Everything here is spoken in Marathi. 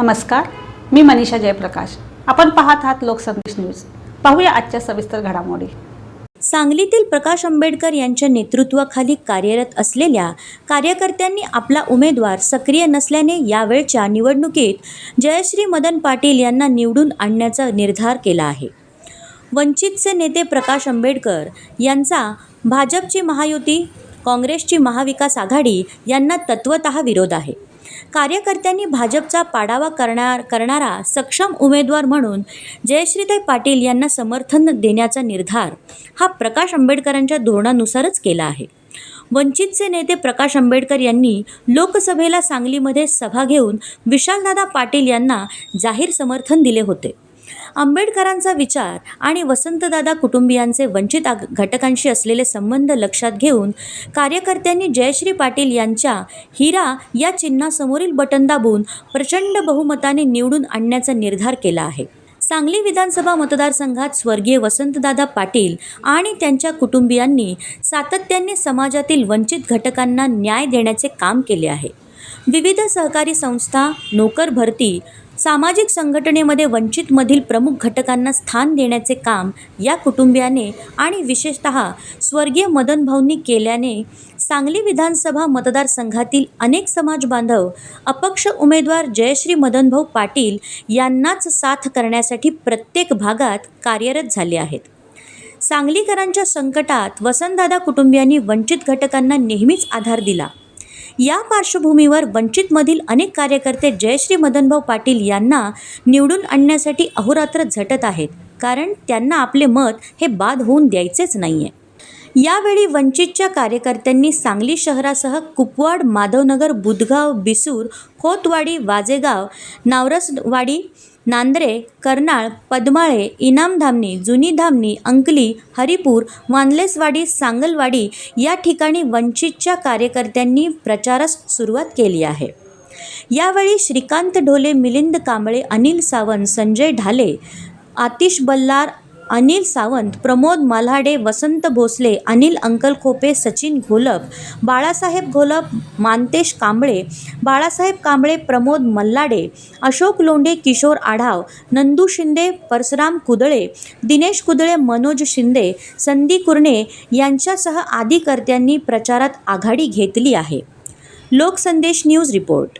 नमस्कार मी मनीषा जयप्रकाश. आपण पाहत आहात लोकसंदेश न्यूज. पाहूया आजच्या सविस्तर घडामोडी. सांगलीतील प्रकाश आंबेडकर यांच्या नेतृत्वाखाली कार्यरत असलेल्या कार्यकर्त्यांनी आपला उमेदवार सक्रिय नसल्याने यावेळच्या निवडणुकीत जयश्री मदन पाटील यांना निवडून आणण्याचा निर्धार केला आहे. वंचितचे नेते प्रकाश आंबेडकर यांचा भाजपची महायुती काँग्रेसची महाविकास आघाडी यांना तत्वत विरोध आहे. कार्यकर्त्यांनी भाजपचा पाडावा करणार करणारा सक्षम उमेदवार म्हणून जयश्रीताई पाटील यांना समर्थन देण्याचा निर्धार हा प्रकाश आंबेडकरांच्या धोरणानुसारच केला आहे. वंचितचे नेते प्रकाश आंबेडकर यांनी लोकसभेला सांगलीमध्ये सभा घेऊन विशालदादा पाटील यांना जाहीर समर्थन दिले होते. आंबेडकरांचा विचार आणि वसंतदादा कुटुंबियांचे वंचित आग- घटकांशी असलेले संबंध लक्षात घेऊन कार्यकर्त्यांनी जयश्री पाटील यांच्या हिरा या चिन्हासमोरील बटन दाबून प्रचंड बहुमताने निवडून आणण्याचा निर्धार केला आहे. सांगली विधानसभा मतदारसंघात स्वर्गीय वसंतदादा पाटील आणि त्यांच्या कुटुंबियांनी सातत्याने समाजातील वंचित घटकांना न्याय देण्याचे काम केले आहे. विविध सहकारी संस्था नोकर भरती सामाजिक संघटनेमध्ये वंचितमधील प्रमुख घटकांना स्थान देण्याचे काम या कुटुंबियाने आणि विशेषत स्वर्गीय मदनभाऊंनी केल्याने सांगली विधानसभा मतदारसंघातील अनेक समाज बांधव अपक्ष उमेदवार जयश्री मदनभाऊ पाटील यांनाच साथ करण्यासाठी प्रत्येक भागात कार्यरत झाले आहेत. सांगलीकरांच्या संकटात वसंतदादा कुटुंबियांनी वंचित घटकांना नेहमीच आधार दिला. या पार्श्वभूमीवर वंचितमधील अनेक कार्यकर्ते जयश्री मदनभाऊ पाटील यांना निवडून आणण्यासाठी अहोरात्र झटत आहेत. कारण त्यांना आपले मत हे बाद होऊन द्यायचेच नाही आहे यावेळी वंचितच्या कार्यकर्त्यांनी सांगली शहरासह कुपवाड माधवनगर बुधगाव बिसूर खोतवाडी वाजेगाव नावरसवाडी नांद्रे कर्नाळ पद्माळे इनामधामणी जुनी धामणी अंकली हरिपूर वानलेसवाडी सांगलवाडी या ठिकाणी वंचितच्या कार्यकर्त्यांनी प्रचारास सुरुवात केली आहे. यावेळी श्रीकांत ढोले मिलिंद कांबळे अनिल सावंत संजय ढाले आतिश बल्लार अनिल सावंत प्रमोद माल्हाडे वसंत भोसले अनिल अंकल खोपे सचिन घोलप बाळासाहेब घोलप मानतेश कांबळे बाळासाहेब कांबळे प्रमोद मल्लाडे अशोक लोंढे किशोर आढाव नंदू शिंदे परसराम कुदळे दिनेश कुदळे मनोज शिंदे संदी कुर्णे यांच्यासह आदिकर्त्यांनी प्रचारात आघाडी घेतली आहे. Lokasandesh news report.